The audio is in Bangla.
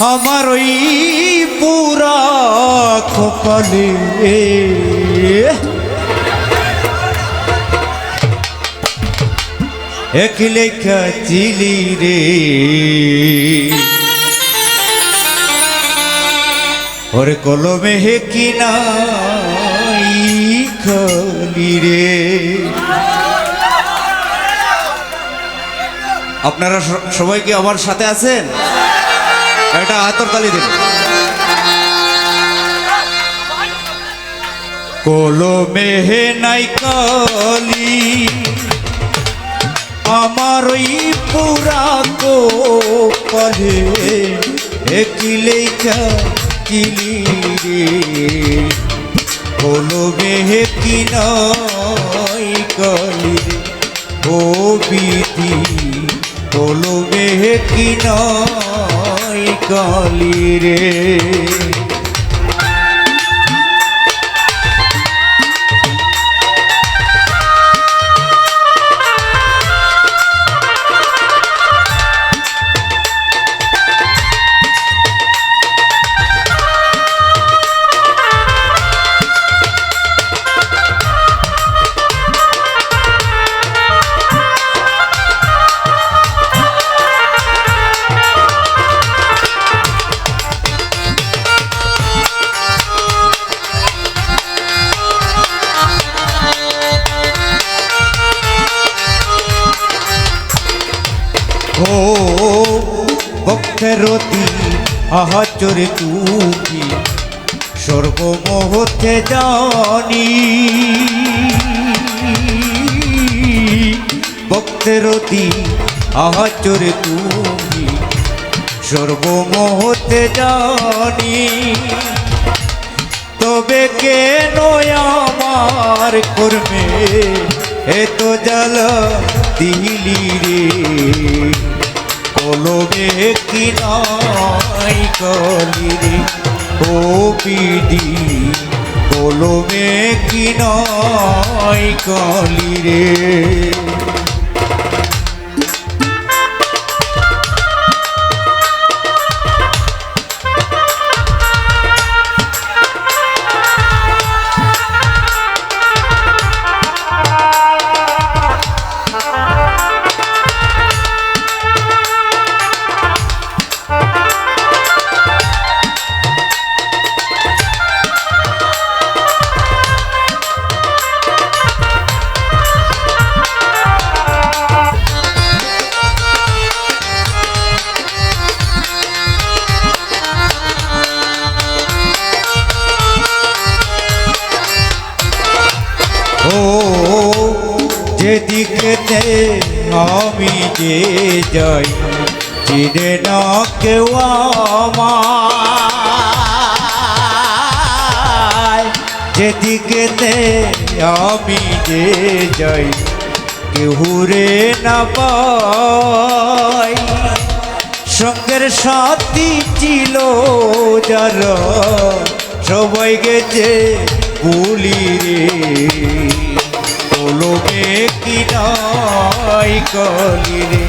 আমার ওই পুরা কপালে এক লেখা চিলি রে। ওর কলমে হে কিনাই খলি রে। আপনারা সবাই কি আমার সাথে আছেন? একটা হাতর তালি দিন। কলমে হে নাই কলি, আমার ওই পুরা কপালে একই লেখা কিলি রে। কলমে হে কি নাই কালি ও বিধি কলমে হে কি নাই কালি রে। বক্ষরতি আহাচরে তুমি সর্বমোহতে জানি। বক্ষরতি আহাচরে তুমি সর্বমোহতে জানি। তবে কেন আমার করবে এত জ্বালা দিলি রে? কলবে কি নাই কলি ও পিডি। কলবে কি নাই কলি যেদিকেতে আমি যে যাই চিনে না কেউ আমায়। যেদিকেতে আমি যে যাই কেউ রে না পাই সঙ্গের সাথী ছিল যারা, সবাই গেছে বলি রে কলমে কি নাই কলি রে?